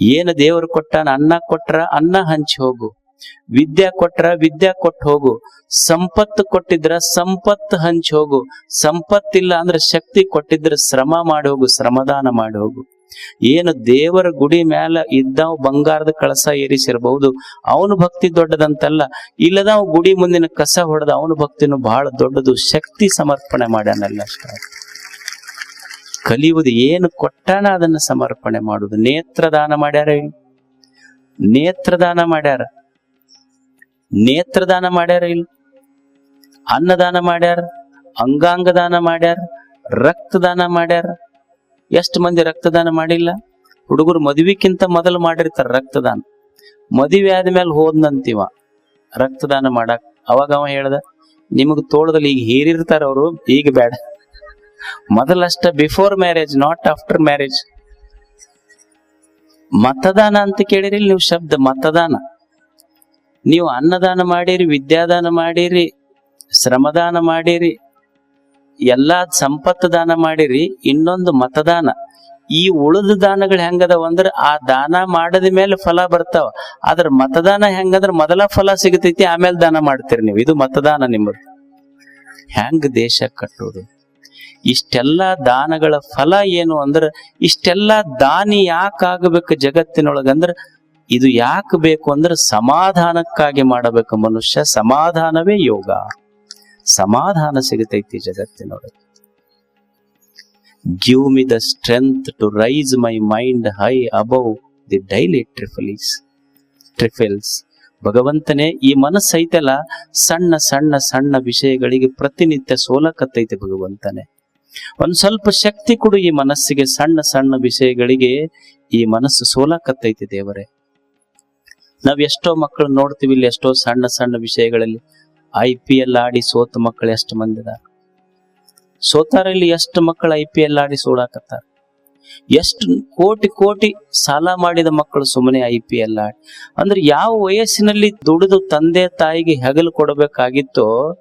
ಏನು ದೇವರು ಕೊಟ್ಟಾನ ಅನ್ನ ಕೊಟ್ರ ಅನ್ನ ಹಂಚಿ ಹೋಗು. ವಿದ್ಯಾ ಕೊಟ್ರ ವಿದ್ಯಾ ಕೊಟ್ಟು ಹೋಗು. ಸಂಪತ್ತು ಕೊಟ್ಟಿದ್ರ ಸಂಪತ್ತು ಹಂಚಿ ಹೋಗು. ಸಂಪತ್ತಿಲ್ಲ ಅಂದ್ರೆ ಶಕ್ತಿ ಕೊಟ್ಟಿದ್ರ ಶ್ರಮ ಮಾಡಿ ಹೋಗು, ಶ್ರಮದಾನ ಮಾಡಿ ಹೋಗು. ಏನು ದೇವರ ಗುಡಿ ಮ್ಯಾಲ ಇದ್ದಾವ್ ಬಂಗಾರದ ಕಳಸ ಏರಿಸಿರಬಹುದು. ಅವನು ಭಕ್ತಿ ದೊಡ್ಡದಂತಲ್ಲ. ಇಲ್ಲದ ಗುಡಿ ಮುಂದಿನ ಕಸ ಹೊಡೆದ ಅವನು ಭಕ್ತಿನೂ ಬಹಳ ದೊಡ್ಡದು. ಶಕ್ತಿ ಸಮರ್ಪಣೆ ಮಾಡ್ಯಾನಲ್ಲ ಅಷ್ಟ. ಕಲಿಯುವುದು ಏನು ಕೊಟ್ಟಾನ ಅದನ್ನ ಸಮರ್ಪಣೆ ಮಾಡುದು ನೇತ್ರದಾನ ಮಾಡ್ಯಾರ. ನೇತ್ರದಾನ ಮಾಡ್ಯಾರ. ನೇತ್ರದಾನ ಮಾಡ್ಯಾರ ಇಲ್ಲಿ ಅನ್ನದಾನ ಮಾಡ್ಯಾರ ಅಂಗಾಂಗ ದಾನ ಮಾಡ್ಯಾರ, ರಕ್ತದಾನ ಮಾಡ್ಯಾರ. ಎಷ್ಟು ಮಂದಿ ರಕ್ತದಾನ ಮಾಡಿಲ್ಲ? ಹುಡುಗರು ಮದುವೆಕ್ಕಿಂತ ಮೊದಲು ಮಾಡಿರ್ತಾರ ರಕ್ತದಾನ. ಮದುವೆ ಆದ್ಮೇಲೆ ಹೋದ್ನಂತಿವ ರಕ್ತದಾನ ಮಾಡಾಕ. ಅವಾಗ ಅವ ಹೇಳ್ದ, ನಿಮಗ್ ತೋಳದಲ್ಲಿ ಈಗ ಹೀರಿರ್ತಾರ ಅವರು, ಈಗ ಬೇಡ. ಮೊದಲಷ್ಟ before marriage not after marriage ಮತದಾನ ಅಂತ ಕೇಳಿರಿ, ನೀವು ಶಬ್ದ ಮತದಾನ. ನೀವು ಅನ್ನದಾನ ಮಾಡಿರಿ, ವಿದ್ಯಾದಾನ ಮಾಡಿರಿ, ಶ್ರಮದಾನ ಮಾಡಿರಿ, ಎಲ್ಲಾ ಸಂಪತ್ತು ದಾನ ಮಾಡಿರಿ, ಇನ್ನೊಂದು ಮತದಾನ. ಈ ಉಳಿದ ದಾನಗಳು ಹೆಂಗದವ ಅಂದ್ರೆ, ಆ ದಾನ ಮಾಡದ ಮೇಲೆ ಫಲ ಬರ್ತಾವ. ಆದ್ರ ಮತದಾನ ಹೆಂಗಂದ್ರ, ಮೊದಲ ಫಲ ಸಿಗತೈತಿ, ಆಮೇಲೆ ದಾನ ಮಾಡ್ತೀರಿ ನೀವು. ಇದು ಮತದಾನ ನಿಮ್ಮದು. ಹೆಂಗ್ ದೇಶ ಕಟ್ಟೋದು? ಇಷ್ಟೆಲ್ಲ ದಾನಗಳ ಫಲ ಏನು ಅಂದ್ರ ಇಷ್ಟೆಲ್ಲ ದಾನಿ ಯಾಕಾಗಬೇಕು ಜಗತ್ತಿನೊಳಗಂದ್ರ ಇದು ಯಾಕೆ ಬೇಕು ಅಂದ್ರೆ ಸಮಾಧಾನಕ್ಕಾಗಿ ಮಾಡಬೇಕು ಮನುಷ್ಯ. ಸಮಾಧಾನವೇ ಯೋಗ. ಸಮಾಧಾನ ಸಿಗತೈತಿ ಜಗತ್ತಿನೊಳಗೆ. Give me the strength to rise my mind high above the daily trifles trifles ಭಗವಂತನೇ ಈ ಮನಸ್ಸು ಐತಲ್ಲ ಸಣ್ಣ ಸಣ್ಣ ಸಣ್ಣ ವಿಷಯಗಳಿಗೆ ಪ್ರತಿನಿತ್ಯ ಸೋಲಕತ್ತೈತೆ ಭಗವಂತನೇ. ಒಂದ್ ಸ್ವಲ್ಪ ಶಕ್ತಿ ಕೊಡು ಈ ಮನಸ್ಸಿಗೆ, ಸಣ್ಣ ಸಣ್ಣ ವಿಷಯಗಳಿಗೆ ಈ ಮನಸ್ಸು ಸೋಲಕತ್ತೈತೆ ದೇವರೇ. ನಾವ್ ಎಷ್ಟೋ ಮಕ್ಕಳು ನೋಡ್ತೀವಿ, ಇಲ್ಲಿ ಎಷ್ಟೋ ಸಣ್ಣ ಸಣ್ಣ ವಿಷಯಗಳಲ್ಲಿ ಐ ಪಿ ಎಲ್ ಆಡಿ ಸೋತ ಮಕ್ಕಳು ಎಷ್ಟು ಮಂದಿದ ಸೋತಾರಲ್ಲಿ ಎಷ್ಟು ಮಕ್ಕಳು ಐ ಪಿ ಎಲ್ ಆಡಿ ಸೋಡಾಕತ್ತಾರ ಎಷ್ಟು ಕೋಟಿ ಕೋಟಿ ಸಾಲ ಮಾಡಿದ ಮಕ್ಕಳು ಸುಮ್ಮನೆ ಐ ಪಿ ಎಲ್ ಆಡಿ. ಅಂದ್ರೆ ಯಾವ ವಯಸ್ಸಿನಲ್ಲಿ ದುಡಿದು ತಂದೆ ತಾಯಿಗೆ ಹೆಗಲು ಕೊಡಬೇಕಾಗಿತ್ತೋ,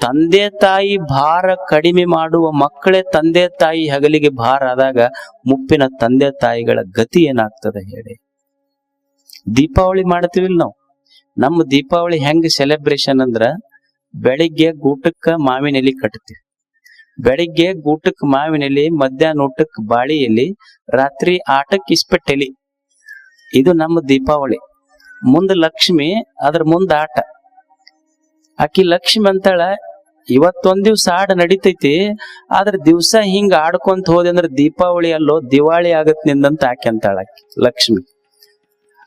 ತಂದೆ ತಾಯಿ ಭಾರ ಕಡಿಮೆ ಮಾಡುವ ಮಕ್ಕಳೇ ತಂದೆ ತಾಯಿ ಹೆಗಲಿಗೆ ಭಾರ ಆದಾಗ ಮುಪ್ಪಿನ ತಂದೆ ತಾಯಿಗಳ ಗತಿ ಏನಾಗ್ತದೆ ಹೇಳಿ. ದೀಪಾವಳಿ ಮಾಡ್ತೀವಿಲ್ ನಾವು. ನಮ್ಮ ದೀಪಾವಳಿ ಹೆಂಗ್ ಸೆಲೆಬ್ರೇಷನ್ ಅಂದ್ರ, ಬೆಳಿಗ್ಗೆ ಗೂಟಕ್ಕ ಮಾವಿನ ಎಲಿ ಕಟ್ತೀವಿ. ಬೆಳಿಗ್ಗೆ ಗೂಟಕ್ ಮಾವಿನ ಎಲೆ ಮಧ್ಯಾಹ್ನ ಊಟಕ್ ಬಾಳಿ ಎಲಿ ರಾತ್ರಿ ಆಟಕ್ ಇಸ್ಪೆಟ್ಟೆಲಿ. ಇದು ನಮ್ಮ ದೀಪಾವಳಿ. ಮುಂದ ಲಕ್ಷ್ಮಿ, ಅದ್ರ ಮುಂದ ಆಟ. ಆಕಿ ಲಕ್ಷ್ಮಿ ಅಂತಾಳ, ಇವತ್ತೊಂದ್ ದಿವ್ಸ ಆಡ ನಡಿತೈತಿ, ಆದ್ರ ದಿವ್ಸ ಹಿಂಗ ಆಡ್ಕೊಂತ ಹೋದೆ ಅಂದ್ರ ದೀಪಾವಳಿ ಅಲ್ಲೋ, ದಿವಾಳಿ ಆಗತ್ ನಿಂದಂತ ಆಕೆ ಅಂತಾಳ ಲಕ್ಷ್ಮಿ.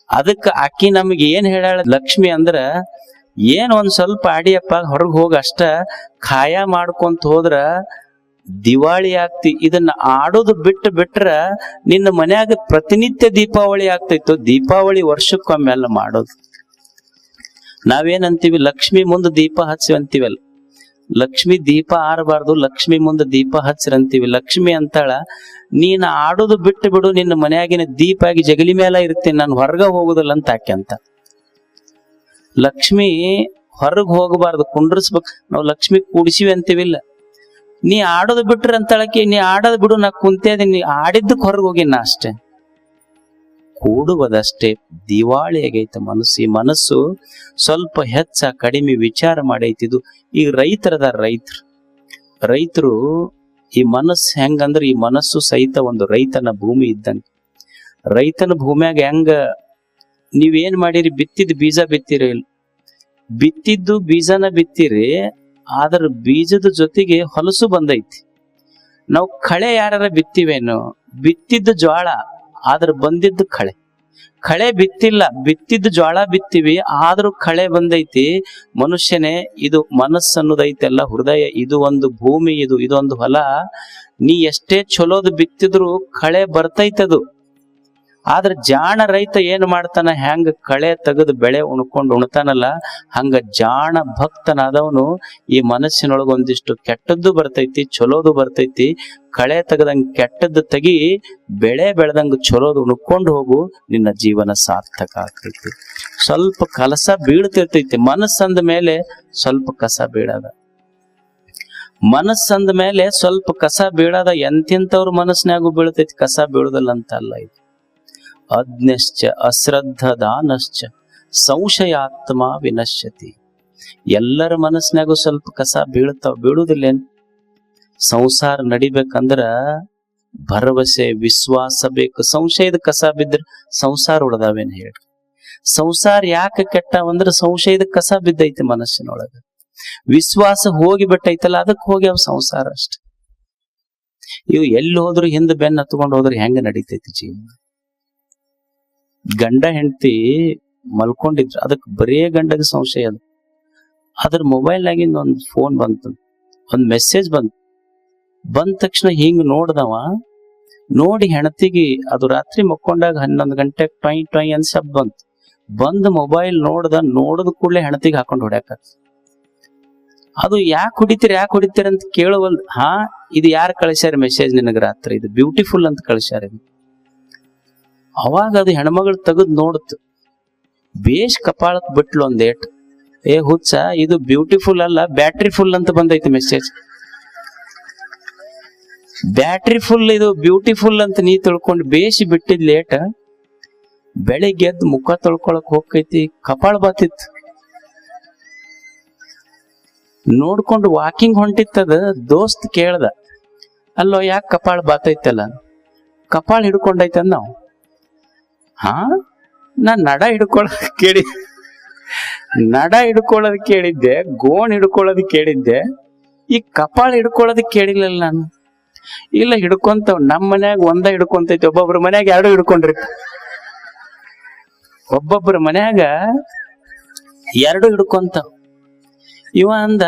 ಅದಕ್ಕ ಆಕಿ ನಮ್ಗೆ ಏನ್ ಹೇಳ ಲಕ್ಷ್ಮಿ ಅಂದ್ರ ಏನ್ ಒಂದ್ ಸ್ವಲ್ಪ ಆಡಿಯಪ್ಪ ಹೊರಗೆ ಹೋಗಿ ಅಷ್ಟ ಖಾಯ ಮಾಡ್ಕೊಂತ ಹೋದ್ರ ದಿವಾಳಿ ಆಗ್ತಿ. ಇದನ್ನ ಆಡೋದು ಬಿಟ್ಟು ಬಿಟ್ರ ನಿನ್ನ ಮನ್ಯಾಗ ಪ್ರತಿನಿತ್ಯ ದೀಪಾವಳಿ ಆಗ್ತಿತ್ತು ದೀಪಾವಳಿ ವರ್ಷಕ್ಕೊಮ್ಮೆಲ್ಲ ಮಾಡೋದು. ನಾವೇನಂತೀವಿ? ಲಕ್ಷ್ಮಿ ಮುಂದೆ ದೀಪ ಹಚ್ಚಿ ಅಂತೀವಲ್ಲ ಲಕ್ಷ್ಮಿ ದೀಪ ಆರಬಾರ್ದು, ಲಕ್ಷ್ಮಿ ಮುಂದೆ ದೀಪ ಹಚ್ಚಿರಂತೀವಿ. ಲಕ್ಷ್ಮಿ ಅಂತಾಳ, ನೀನ್ ಆಡೋದು ಬಿಟ್ಟು ಬಿಡು, ನಿನ್ನ ಮನೆಯಾಗಿನ ದೀಪ ಆಗಿ ಜಗಲಿ ಮೇಲೆ ಇರ್ತೀನಿ, ನಾನು ಹೊರಗ ಹೋಗುದಿಲ್ಲ ಅಂತ ಆಕೆ ಅಂತ. ಲಕ್ಷ್ಮಿ ಹೊರಗೆ ಹೋಗಬಾರ್ದು, ಕುಂಡ್ರಸ್ಬೇಕು. ನಾವು ಲಕ್ಷ್ಮಿ ಕೂಡಿಸಿವಿ ಅಂತೀವಿಲ್ಲ ನೀ ಆಡೋದು ಬಿಟ್ರೆ ಅಂತಳಕ್ಕೆ, ನೀ ಆಡೋದು ಬಿಡು, ನಾ ಕುಂತೇ ನೀ ಆಡಿದ್ದಕ್ಕೆ ಹೊರಗೆ ಹೋಗಿನ ಅಷ್ಟೇ. ಕೂಡುವುದಷ್ಟೇ ದಿವಾಳಿ ಆಗೈತೆ ಮನಸ್ಸು. ಈ ಮನಸ್ಸು ಸ್ವಲ್ಪ ಹೆಚ್ಚ ಕಡಿಮೆ ವಿಚಾರ ಮಾಡೈತಿದು. ಈಗ ರೈತರದ ರೈತರು. ರೈತರು ಈ ಮನಸ್ಸು ಹೆಂಗಂದ್ರೆ ಈ ಮನಸ್ಸು ಸಹಿತ ಒಂದು ರೈತನ ಭೂಮಿ ಇದ್ದಂಗೆ. ರೈತನ ಭೂಮಿಯಾಗ ಹೆಂಗ ನೀವೇನ್ ಮಾಡಿರಿ? ಬಿತ್ತಿದ ಬೀಜ ಬಿತ್ತಿರಿ. ಬಿತ್ತಿದ್ದು ಬೀಜನ ಬಿತ್ತಿರಿ, ಆದ್ರ ಬೀಜದ ಜೊತೆಗೆ ಹೊಲಸು ಬಂದೈತಿ. ನಾವು ಕಳೆ ಯಾರ ಬಿತ್ತಿವೇನು, ಬಿತ್ತಿದ್ದ ಜ್ವಾಳ, ಆದ್ರ ಬಂದಿದ್ದು ಕಳೆ. ಕಳೆ ಬಿತ್ತಿಲ್ಲ, ಬಿತ್ತಿದ್ದು ಜ್ವಾಳ ಬಿತ್ತಿವಿ, ಆದ್ರೂ ಕಳೆ ಬಂದೈತಿ. ಮನುಷ್ಯನೇ, ಇದು ಮನಸ್ಸು ಅನ್ನೋದೈತೆಲ್ಲ ಹೃದಯ, ಇದು ಒಂದು ಭೂಮಿ, ಇದು ಇದೊಂದು ಹೊಲ. ನೀ ಎಷ್ಟೇ ಚಲೋದು ಬಿತ್ತಿದ್ರು ಕಳೆ ಬರ್ತೈತದು. ಆದ್ರ ಜಾಣ ರೈತ ಏನ್ ಮಾಡ್ತಾನ? ಹೆಂಗ ಕಳೆ ತೆಗೆದು ಬೆಳೆ ಉಣ್ಕೊಂಡು ಉಣ್ತಾನಲ್ಲ, ಹಂಗ ಜಾಣ ಭಕ್ತನಾದವನು ಈ ಮನಸ್ಸಿನೊಳಗ ಒಂದಿಷ್ಟು ಕೆಟ್ಟದ್ದು ಬರ್ತೈತಿ ಚಲೋದು ಬರ್ತೈತಿ. ಕಳೆ ತೆಗದಂಗ ಕೆಟ್ಟದ್ದು ತೆಗಿ, ಬೆಳೆ ಬೆಳೆದಂಗ ಚಲೋದು ಉಣ್ಕೊಂಡು ಹೋಗು, ನಿನ್ನ ಜೀವನ ಸಾರ್ಥಕ ಆಗ್ತೈತಿ. ಸ್ವಲ್ಪ ಕಲಸ ಬೀಳ್ತಿರ್ತೈತಿ. ಮನಸ್ಸಂದ ಮೇಲೆ ಸ್ವಲ್ಪ ಕಸ ಬೀಳದ. ಮನಸ್ಸಂದ ಮೇಲೆ ಸ್ವಲ್ಪ ಕಸ ಬೀಳದ ಎಂತೆಂತವ್ರ ಮನಸ್ಸಿನಾಗೂ ಬೀಳ್ತೈತಿ. ಕಸ ಬೀಳುದಿಲ್ಲ ಅಂತ ಅಲ್ಲ ಇದು. ಅಜ್ಞಶ್ಚ ಅಶ್ರದ್ಧ ದಾನಶ್ಚ ಸಂಶಯಾತ್ಮ ವಿನಶ್ಯತಿ. ಎಲ್ಲರ ಮನಸ್ಸಿನಾಗೂ ಸ್ವಲ್ಪ ಕಸ ಬೀಳ್ತಾವ ಬೀಳುದಿಲ್ಲೇನ್ ಸಂಸಾರ ನಡಿಬೇಕಂದ್ರ ಭರವಸೆ, ವಿಶ್ವಾಸ ಬೇಕು. ಸಂಶಯದ ಕಸ ಬಿದ್ರ ಸಂಸಾರ ಉಳ್ದಾವೇನ್ ಹೇಳಿ? ಸಂಸಾರ ಯಾಕೆ ಕೆಟ್ಟವಂದ್ರ ಸಂಶಯದ ಕಸ ಬಿದ್ದೈತಿ ಮನಸ್ಸಿನೊಳಗ. ವಿಶ್ವಾಸ ಹೋಗಿ ಬಿಟ್ಟೈತಲ್ಲ, ಅದಕ್ಕೆ ಹೋಗಿ ಅವ್ ಸಂಸಾರ ಅಷ್ಟೆ. ಇವು ಎಲ್ಲಿ ಹೋದ್ರು ಹಿಂದೆ ಬೆನ್ನ ಹತ್ಕೊಂಡು ಹೋದ್ರೆ ಹೆಂಗ ನಡೀತೈತಿ ಜೀವನ? ಗಂಡ ಹೆಂಡತಿ ಮಲ್ಕೊಂಡಿದ್ರು. ಅದಕ್ಕೆ ಬರೇ ಗಂಡದ ಸಂಶಯ ಅದು. ಅದ್ರ ಮೊಬೈಲ್ನಾಗಿಂದ ಒಂದು ಫೋನ್ ಬಂತು. ಒಂದು ಮೆಸೇಜ್ ಬಂತು. ಬಂದ ತಕ್ಷಣ ಹಿಂಗ್ ನೋಡ್ದವ, ನೋಡಿ ಹೆಣತಿಗೆ ಅದು ರಾತ್ರಿ ಮಕ್ಕೊಂಡಾಗ ಹನ್ನೊಂದು ಗಂಟೆ ಟೊಯ್ ಟೊಯ್ ಅಂತ ಶಬ್ದ ಬಂತು. ಬಂದ್ ಮೊಬೈಲ್ ನೋಡ್ದ, ನೋಡದ ಕೂಡಲೇ ಹೆಣತಿಗೆ ಹಾಕೊಂಡು ಹೊಡ್ಯಾಕ ಅದು ಯಾಕೆ ಹೊಡಿತೀರಿ ಯಾಕೆ ಹೊಡಿತೀರಿ ಅಂತ ಕೇಳುವಲ್ ಹಾ, ಇದು ಯಾರು ಕಳಿಸ್ಯಾರ ಮೆಸೇಜ್ ನಿನಗೆ ರಾತ್ರಿ? ಇದು ಬ್ಯೂಟಿಫುಲ್ ಅಂತ ಕಳಿಸ್ಯಾರ ಇದು. ಅವಾಗ ಅದು ಹೆಣ್ಮಗಳು ತೆಗೆದು ನೋಡ್ತು. ಬೇಷ್ ಕಪಾಳಕ್ಕೆ ಬಿಟ್ಲು ಒಂದ್ ಏಟ್ ಏ ಹುಚ್ಚ, ಇದು ಬ್ಯೂಟಿಫುಲ್ ಅಲ್ಲ ಬ್ಯಾಟ್ರಿ ಫುಲ್ ಅಂತ ಬಂದೈತೆ ಮೆಸೇಜ್ ಬ್ಯಾಟ್ರಿ ಫುಲ್ ಇದು ಬ್ಯೂಟಿಫುಲ್ ಅಂತ ನೀ ತಿಳ್ಕೊಂಡು ಬೇಸಿ ಬಿಟ್ಟಿದ್ ಲೇಟ್. ಬೆಳಿಗ್ಗೆ ಎದ್ದು ಮುಖ ತೊಳ್ಕೊಳಕ್ ಹೋಗ್ತೈತಿ, ಕಪಾಳ ಬಾತಿತ್ತು ನೋಡ್ಕೊಂಡು ವಾಕಿಂಗ್ ಹೊಂಟಿತ್ತದ ದೋಸ್ತ್ ಕೇಳ್ದ, ಅಲ್ಲೋ ಯಾಕೆ ಕಪಾಳ ಬಾತೈತಲ್ಲ? ಕಪಾಳ ಹಿಡ್ಕೊಂಡೈತ ನಾವು. ಹಾ? ನಾ ನಡ ಹಿಡ್ಕೊಳ್ಳ ಕೇಳಿ, ನಡ ಹಿಡ್ಕೊಳ್ಳೋದ್ ಕೇಳಿದ್ದೆ, ಗೋಣ್ ಹಿಡ್ಕೊಳ್ಳೋದ್ ಕೇಳಿದ್ದೆ, ಈ ಕಪಾಳ ಹಿಡ್ಕೊಳ್ಳೋದ್ ಕೇಳಿಲ್ಲ ನಾನು. ಇಲ್ಲ ಹಿಡ್ಕೊಂತಾವ್ ನಮ್ಮ ಮನ್ಯಾಗ ಒಂದ ಹಿಡ್ಕೊಂತೈತಿ, ಒಬ್ಬೊಬ್ರ ಮನ್ಯಾಗ ಎರಡು ಹಿಡ್ಕೊಂಡ್ರಿ. ಒಬ್ಬೊಬ್ರ ಮನ್ಯಾಗ ಎರಡು ಹಿಡ್ಕೊಂತವ್. ಇವ ಅಂದ,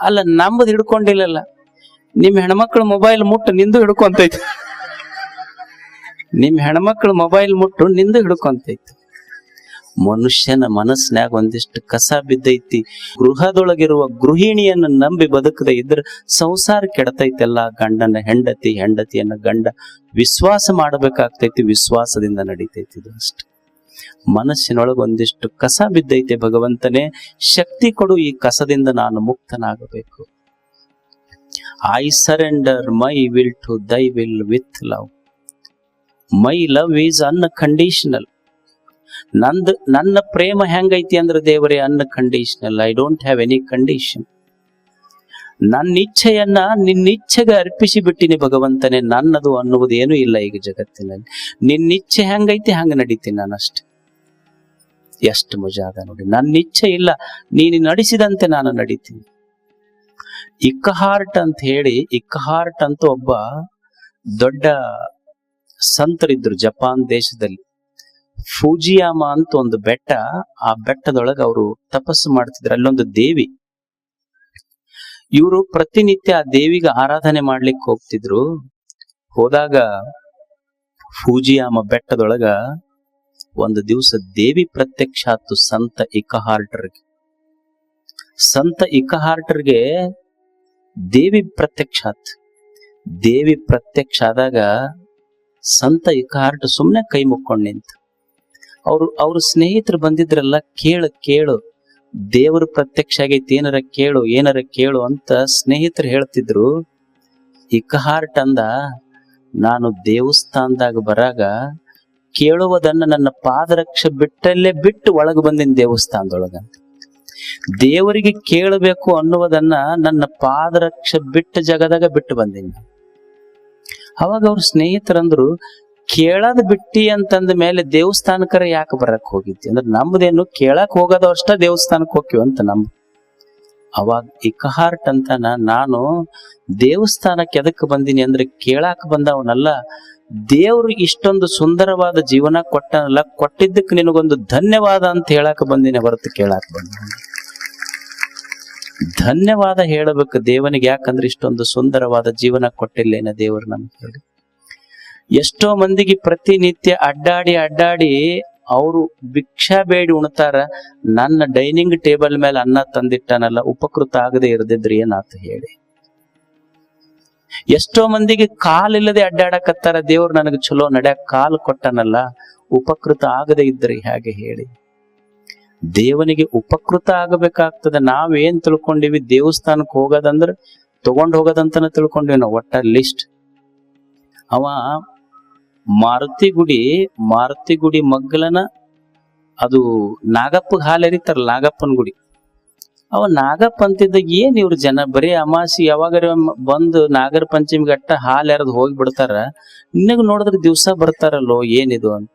ಅಲ್ಲ ನಮ್ದು ಹಿಡ್ಕೊಂಡಿಲ್ಲಲ್ಲ, ನಿಮ್ ಹೆಣ್ಮಕ್ಳು ಮೊಬೈಲ್ ಮುಟ್ಟು, ನಿಂದು ಹಿಡ್ಕೊಂತೈತಿ. ನಿಮ್ ಹೆಣ್ಮಕ್ಳು ಮೊಬೈಲ್ ಮುಟ್ಟು ನಿಂದು ಹಿಡ್ಕೊಂತೈತಿ. ಮನುಷ್ಯನ ಮನಸ್ಸಿನಾಗ ಒಂದಿಷ್ಟು ಕಸ ಬಿದ್ದೈತಿ. ಗೃಹದೊಳಗಿರುವ ಗೃಹಿಣಿಯನ್ನು ನಂಬಿ ಬದುಕದೆ ಇದ್ರ ಸಂಸಾರ ಕೆಡತೈತೆಲ್ಲ ಗಂಡನ ಹೆಂಡತಿ, ಹೆಂಡತಿಯನ್ನ ಗಂಡ ವಿಶ್ವಾಸ ಮಾಡಬೇಕಾಗ್ತೈತಿ, ವಿಶ್ವಾಸದಿಂದ ನಡೀತೈತಿ ಇದು ಅಷ್ಟೆ. ಮನಸ್ಸಿನೊಳಗೆ ಒಂದಿಷ್ಟು ಕಸ ಬಿದ್ದೈತೆ ಭಗವಂತನೇ, ಶಕ್ತಿ ಕೊಡು ಈ ಕಸದಿಂದ ನಾನು ಮುಕ್ತನಾಗಬೇಕು. I surrender my will to thy will with love my love is unconditional ನಂದ್, ನನ್ನ ಪ್ರೇಮ ಹೆಂಗೈತಿ ಅಂದ್ರೆ ದೇವರೇ unconditional I don't have any condition ನನ್ನ ಇಚ್ಛೆಯನ್ನ ನಿನ್ನ ಇಚ್ಛೆಗೆ ಅರ್ಪಿಸಿ ಬಿಟ್ಟಿನಿ ಭಗವಂತನೇ, ನನ್ನದು ಅನ್ನುವುದೇನೂ ಇಲ್ಲ ಈಗ ಜಗತ್ತಿನಲ್ಲಿ. ನಿನ್ನ ಇಚ್ಛೆ ಹೆಂಗೈತಿ, ಹಂಗ ನಡೀತೀನಿ ನಾನಷ್ಟೆ ಎಷ್ಟು ಮಜಾದ ನೋಡಿ. ನನ್ನ ಇಚ್ಛೆ ಇಲ್ಲ, ನೀನು ನಡೆಸಿದಂತೆ ನಾನು ನಡೀತೀನಿ. ಇಕ್ಕಹಾರ್ಟ್ ಅಂತ ಹೇಳಿ, ಇಕ್ಕಹಾರ್ಟ್ ಅಂತ ಒಬ್ಬ ದೊಡ್ಡ ಸಂತರಿದ್ರು ಜಪಾನ್ ದೇಶದಲ್ಲಿ. ಫೂಜಿಯಾಮ ಅಂತ ಒಂದು ಬೆಟ್ಟ, ಆ ಬೆಟ್ಟದೊಳಗೆ ಅವರು ತಪಸ್ಸು ಮಾಡ್ತಿದ್ರು. ಅಲ್ಲೊಂದು ದೇವಿ. ಇವರು ಪ್ರತಿನಿತ್ಯ ಆ ದೇವಿಗೆ ಆರಾಧನೆ ಮಾಡ್ಲಿಕ್ಕೆ ಹೋಗ್ತಿದ್ರು. ಹೋದಾಗ ಫೂಜಿಯಾಮ ಬೆಟ್ಟದೊಳಗ ಒಂದು ದಿವಸ ದೇವಿ ಪ್ರತ್ಯಕ್ಷ ಆತು ಸಂತ ಇಕಹಾರ್ಟರ್ಗೆ. ಸಂತ ಇಕಹಾರ್ಟರ್ಗೆ ದೇವಿ ಪ್ರತ್ಯಕ್ಷ ಆತ್ ದೇವಿ ಪ್ರತ್ಯಕ್ಷ ಆದಾಗ ಸಂತ ಇಕಹಾರ್ಟ್ ಸುಮ್ಮನೆ ಕೈ ಮುಕ್ಕೊಂಡು ನಿಂತ. ಅವ್ರು, ಅವ್ರ ಸ್ನೇಹಿತರು ಬಂದಿದ್ರಲ್ಲ ಕೇಳು ಕೇಳು. ದೇವರು ಪ್ರತ್ಯಕ್ಷ ಆಗೈತಿ, ಏನಾರ ಕೇಳು ಏನಾರ ಕೇಳು ಅಂತ ಸ್ನೇಹಿತರು ಹೇಳ್ತಿದ್ರು. ಇಕಹಾರ್ಟ್ ಅಂದ ನಾನು ದೇವಸ್ಥಾನದಾಗ ಬರಾಗ ಕೇಳುವುದನ್ನ ನನ್ನ ಪಾದರಕ್ಷೆ ಬಿಟ್ಟಲ್ಲೇ ಬಿಟ್ಟು ಒಳಗೆ ಬಂದಿನ ದೇವಸ್ಥಾನದೊಳಗ. ದೇವರಿಗೆ ಕೇಳಬೇಕು ಅನ್ನುವುದನ್ನ ನನ್ನ ಪಾದರಕ್ಷ ಬಿಟ್ಟ ಜಗದಾಗ ಬಿಟ್ಟು ಬಂದಿನಿ. ಅವಾಗ ಅವ್ರ ಸ್ನೇಹಿತರಂದ್ರು, ಕೇಳದ್ ಬಿಟ್ಟಿ ಅಂತಂದ ಮೇಲೆ ದೇವಸ್ಥಾನಕರ ಯಾಕೆ ಬರಕ್ ಹೋಗಿದ್ದಿ? ಅಂದ್ರೆ ನಮ್ದೇನು ಕೇಳಕ್ ಹೋಗೋದು ಅಷ್ಟ ದೇವಸ್ಥಾನಕ್ಕೆ ಹೋಗ್ತೀವಿ ಅಂತ ನಮ್ ಅವಾಗ ಇಕಹಾರ್ಟ್ ಅಂತಾನ ನಾನು ದೇವಸ್ಥಾನಕ್ಕೆ ಎದಕ್ ಬಂದಿನಿ ಅಂದ್ರೆ ಕೇಳಾಕ್ ಬಂದವನಲ್ಲ, ದೇವ್ರು ಇಷ್ಟೊಂದು ಸುಂದರವಾದ ಜೀವನ ಕೊಟ್ಟನಲ್ಲ ಕೊಟ್ಟಿದ್ದಕ್ಕೆ ನಿನಗೊಂದು ಧನ್ಯವಾದ ಅಂತ ಹೇಳಾಕ ಬಂದಿನಿ ಹೊರತು ಕೇಳಾಕ ಬಂದ ಧನ್ಯವಾದ ಹೇಳಬೇಕು ದೇವನಿಗೆ, ಯಾಕಂದ್ರೆ ಇಷ್ಟೊಂದು ಸುಂದರವಾದ ಜೀವನ ಕೊಟ್ಟಿಲ್ಲೇನ ದೇವರು ನಮ್ಗೆ ಹೇಳಿ. ಎಷ್ಟೋ ಮಂದಿಗೆ ಪ್ರತಿನಿತ್ಯ ಅಡ್ಡಾಡಿ ಅಡ್ಡಾಡಿ ಅವರು ಭಿಕ್ಷಾ ಬೇಡಿ ಉಣ್ತಾರ, ನನ್ನ ಡೈನಿಂಗ್ ಟೇಬಲ್ ಮೇಲೆ ಅನ್ನ ತಂದಿಟ್ಟನಲ್ಲ, ಉಪಕೃತ ಆಗದೆ ಇರದಿದ್ರಿ ಏನಾತ ಹೇಳಿ. ಎಷ್ಟೋ ಮಂದಿಗೆ ಕಾಲಿಲ್ಲದೆ ಅಡ್ಡಾಡಕತ್ತಾರ, ದೇವ್ರು ನನಗೆ ಚಲೋ ನಡ್ಯಾಕ ಕಾಲು ಕೊಟ್ಟನಲ್ಲ, ಉಪಕೃತ ಆಗದೆ ಇದ್ರೆ ಹೇಗೆ ಹೇಳಿ. ದೇವನಿಗೆ ಉಪಕೃತ ಆಗಬೇಕಾಗ್ತದೆ. ನಾವೇನ್ ತಿಳ್ಕೊಂಡಿವಿ? ದೇವಸ್ಥಾನಕ್ಕೆ ಹೋಗೋದಂದ್ರ ತಗೊಂಡು ಹೋಗೋದಂತನ ತಿಳ್ಕೊಂಡಿವಿ ನಾವು ಒಟ್ಟ ಲಿಸ್ಟ್ ಅವ ಮಾರುತಿ ಗುಡಿ ಮಾರುತಿ ಗುಡಿ ಮಗ್ಗಲನ ಅದು ನಾಗಪ್ಪ ಹಾಲು ಎರಿತಾರ ನಾಗಪ್ಪನ ಗುಡಿ. ಅವ ನಾಗಪ್ಪ ಅಂತಿದ್ದ ಏನ್ ಇವ್ರ ಜನ? ಬರೀ ಅಮಾಸಿ ಯಾವಾಗ ಬಂದು ನಾಗರ ಪಂಚಮಿ ಗಟ್ಟ ಹಾಲು ಎರೆದು ಹೋಗಿ ಬಿಡ್ತಾರ, ನಿನಗ ನೋಡಿದ್ರೆ ದಿವ್ಸ ಬರ್ತಾರಲ್ಲೋ, ಏನಿದು ಅಂತ.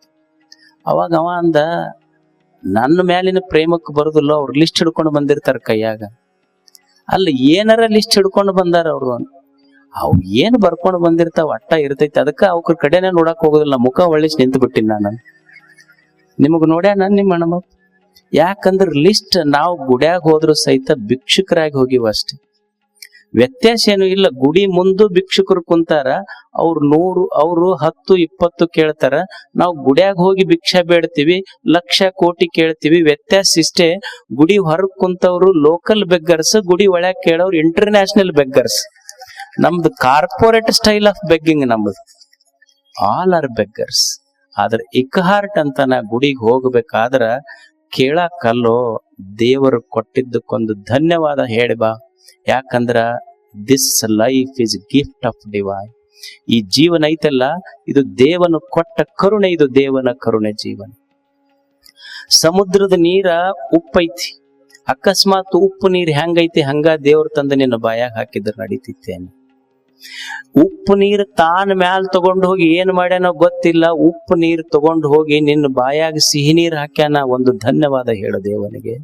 ಅವಾಗ ಅವ ಅಂದ ನನ್ನ ಮೇಲಿನ ಪ್ರೇಮಕ್ಕೆ ಬರುದಿಲ್ಲ, ಅವ್ರು ಲಿಸ್ಟ್ ಹಿಡ್ಕೊಂಡು ಬಂದಿರ್ತಾರೆ ಕೈಯಾಗ. ಅಲ್ಲ ಏನಾರ ಲಿಸ್ಟ್ ಹಿಡ್ಕೊಂಡು ಬಂದಾರ ಅವ್ರು. ಅವ್ ಏನ್ ಬರ್ಕೊಂಡು ಬಂದಿರ್ತಾವ, ಅಟ್ಟ ಇರ್ತೈತಿ. ಅದಕ್ಕ ಅವ್ರ ಕಡೆನೆ ನೋಡಕ್ ಹೋಗೋದಿಲ್ಲ. ಮುಖ ಒಳ್ಳೆ ನಿಂತು ಬಿಟ್ಟಿನಿ ನಾನು. ನಿಮಗ್ ನೋಡ್ಯಾನ ನಿಮ್ಮ ಅಣ್ಣ ಯಾಕಂದ್ರ ಲಿಸ್ಟ್ ನಾವು ಗುಡ್ಯಾಗ ಹೋದ್ರು ಸಹಿತ ಭಿಕ್ಷುಕರಾಗಿ ಹೋಗಿವ ಅಷ್ಟೇ ವ್ಯತ್ಯಾಸ ಏನು ಇಲ್ಲ. ಗುಡಿ ಮುಂದೆ ಭಿಕ್ಷುಕರು ಕುಂತಾರ, ಅವ್ರು ನೂರು, ಅವರು ಹತ್ತು, ಇಪ್ಪತ್ತು ಕೇಳ್ತಾರ. ನಾವು ಗುಡಿಯಾಗ ಹೋಗಿ ಭಿಕ್ಷಾ ಬೇಡ್ತೀವಿ, ಲಕ್ಷ, ಕೋಟಿ ಕೇಳ್ತೀವಿ. ವ್ಯತ್ಯಾಸ ಇಷ್ಟೇ. ಗುಡಿ ಹೊರಗ್ ಕುಂತವ್ರು ಲೋಕಲ್ ಬೆಗ್ಗರ್ಸ್ ಗುಡಿ ಒಳಗೆ ಕೇಳೋರು ಇಂಟರ್ನ್ಯಾಷನಲ್ ಬೆಗ್ಗರ್ಸ್ ನಮ್ದು ಕಾರ್ಪೊರೇಟ್ ಸ್ಟೈಲ್ ಆಫ್ ಬೆಗ್ಗಿಂಗ್ ನಮ್ದು. ಆಲ್ ಆರ್ ಬೆಗ್ಗರ್ಸ್ ಆದ್ರೆ ಇಕ್ಹಾರ್ಟ್ ಅಂತ ನಾ ಗುಡಿಗೆ ಹೋಗ್ಬೇಕಾದ್ರ ಕೇಳಕ್ಕಲ್ಲೋ ದೇವರು ಕೊಟ್ಟಿದ್ದಕ್ಕೊಂದು ಧನ್ಯವಾದ ಹೇಳಿ ಬಾ ಯಾಕಂದ್ರ this life is gift of divine ಈ ಜೀವನ ಐತಲ್ಲ, ಇದು ದೇವನು ಕೊಟ್ಟ ಕರುಣೆ, ಇದು ದೇವನ ಕರುಣೆ ಜೀವನ. ಸಮುದ್ರದ ನೀರ ಉಪ್ಪೈತಿ, ಅಕಸ್ಮಾತ್ ಉಪ್ಪು ನೀರ್ ಹೆಂಗೈತಿ, ಹಂಗ ದೇವ್ರ ತಂದ ನಿನ್ನ ಬಾಯಾಗ ಹಾಕಿದ್ರೆ ನಡೀತಿತ್ತೇನೆ. ಉಪ್ಪು ನೀರು ತಾನ ಮ್ಯಾಲ್ ತಗೊಂಡು ಹೋಗಿ ಏನ್ ಮಾಡ್ಯಾನೋ ಗೊತ್ತಿಲ್ಲ, ಉಪ್ಪು ನೀರು ತಗೊಂಡು ಹೋಗಿ ನಿನ್ನ ಬಾಯಾಗ ಸಿಹಿ ನೀರ್ ಹಾಕ್ಯಾನ, ಒಂದು ಧನ್ಯವಾದ ಹೇಳು ದೇವನಿಗೆ.